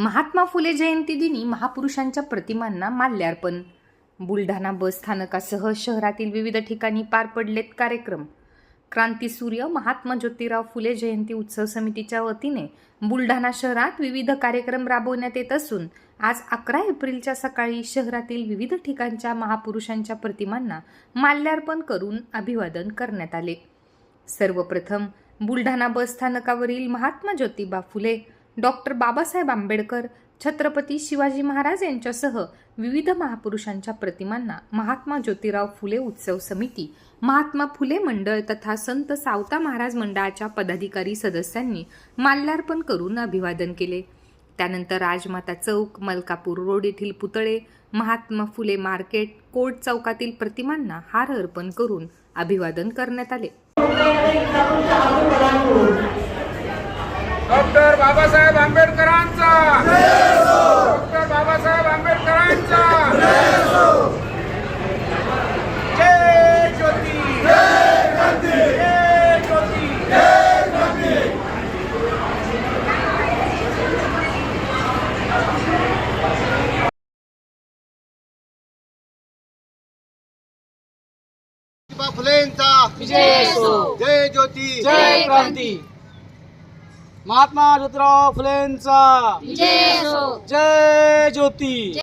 महात्मा फुले जयंती दिनी महापुरुषांच्या प्रतिमांना माल्यार्पण. बुलढाणा बस स्थानकासह शहरातील विविध ठिकाणी पार पडलेत कार्यक्रम. क्रांतीसूर्य महात्मा ज्योतिराव फुले जयंती उत्सव समितीच्या वतीने बुलढाणा शहरात विविध कार्यक्रम राबवण्यात येत असून आज अकरा एप्रिलच्या सकाळी शहरातील विविध ठिकाणच्या महापुरुषांच्या प्रतिमांना माल्यार्पण करून अभिवादन करण्यात आले. सर्वप्रथम बुलढाणा बस स्थानकावरील महात्मा ज्योतिबा फुले डॉक्टर बाबासाहेब आंबेडकर छत्रपती शिवाजी महाराज यांच्यासह विविध महापुरुषांच्या प्रतिमांना महात्मा ज्योतिराव फुले उत्सव समिती महात्मा फुले मंडळ तथा संत सावता महाराज मंडळाच्या पदाधिकारी सदस्यांनी माल्यार्पण करून अभिवादन केले. त्यानंतर राजमाता चौक मलकापूर रोड येथील पुतळे महात्मा फुले मार्केट कोर्ट चौकातील प्रतिमांना हार अर्पण करून अभिवादन करण्यात आले. डॉक्टर बाबासाहेब आंबेडकरांचा. डॉक्टर बाबासाहेब आंबेडकरांचा. जय ज्योती. जय ज्योती. फुलेंचा जय ज्योती. जय क्रांती. महात्मा ज्योतिराव फुलेंचा. जय ज्योती.